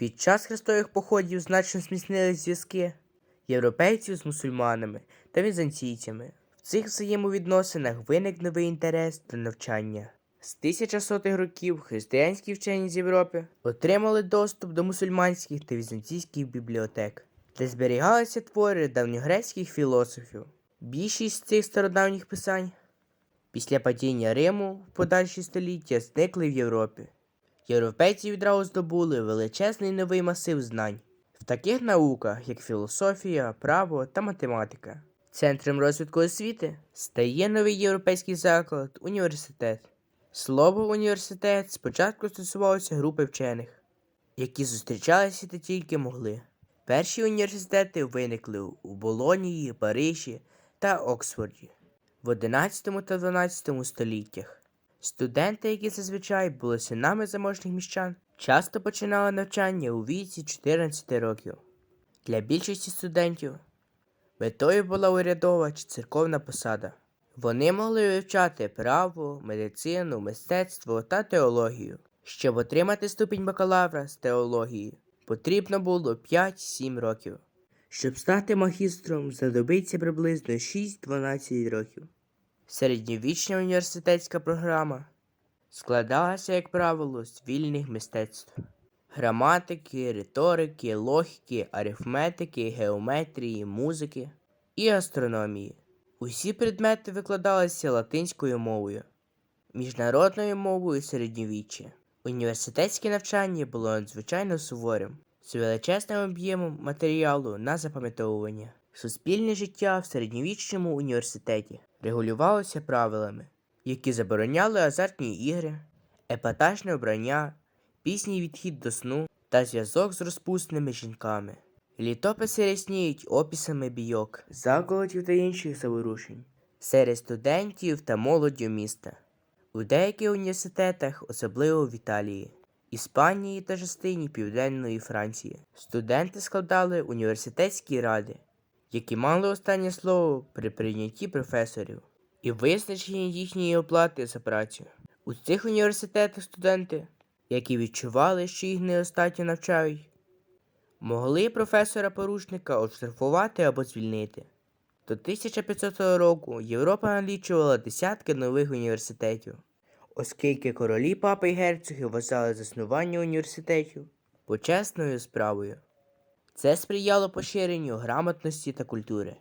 Під час хрестових походів значно зміцнили зв'язки європейців з мусульманами та візантійцями. В цих взаємовідносинах виник новий інтерес до навчання. З 1100-х років християнські вчені з Європи отримали доступ до мусульманських та візантійських бібліотек, де зберігалися твори давньогрецьких філософів. Більшість цих стародавніх писань після падіння Риму в подальші століття зникли в Європі. Європейці відразу здобули величезний новий масив знань в таких науках, як філософія, право та математика. Центром розвитку освіти стає новий європейський заклад університет. Слово університет спочатку стосувалося групи вчених, які зустрічалися та тільки могли. Перші університети виникли у Болонії, Парижі та Оксфорді в 11 та 12 століттях. Студенти, які зазвичай були синами заможних міщан, часто починали навчання у віці 14 років. Для більшості студентів метою була урядова чи церковна посада. Вони могли вивчати право, медицину, мистецтво та теологію. Щоб отримати ступінь бакалавра з теології, потрібно було 5-7 років. Щоб стати магістром, знадобиться приблизно 6-12 років. Середньовічна університетська програма складалася, як правило, з вільних мистецтв граматики, риторики, логіки, арифметики, геометрії, музики і астрономії. Усі предмети викладалися латинською мовою, міжнародною мовою середньовіччя. Університетське навчання було надзвичайно суворим, з величезним об'ємом матеріалу на запам'ятовування. Суспільне життя в середньовічному університеті регулювалося правилами, які забороняли азартні ігри, епатажне обрання, пізній відхід до сну та зв'язок з розпусними жінками. Літописи рясніють описами бійок, заколотів та інших заворушень серед студентів та молоді міста. У деяких університетах, особливо в Італії, Іспанії та частині Південної Франції, студенти складали університетські ради, які мали останнє слово при прийнятті професорів і визначенні їхньої оплати за працю. У цих університетах студенти, які відчували, що їх недостатньо навчають, могли професора порушника оштрафувати або звільнити. До 1500 року Європа налічувала десятки нових університетів, оскільки королі папи й герцоги вважали заснування університетів почесною справою. Це сприяло поширенню грамотності та культури.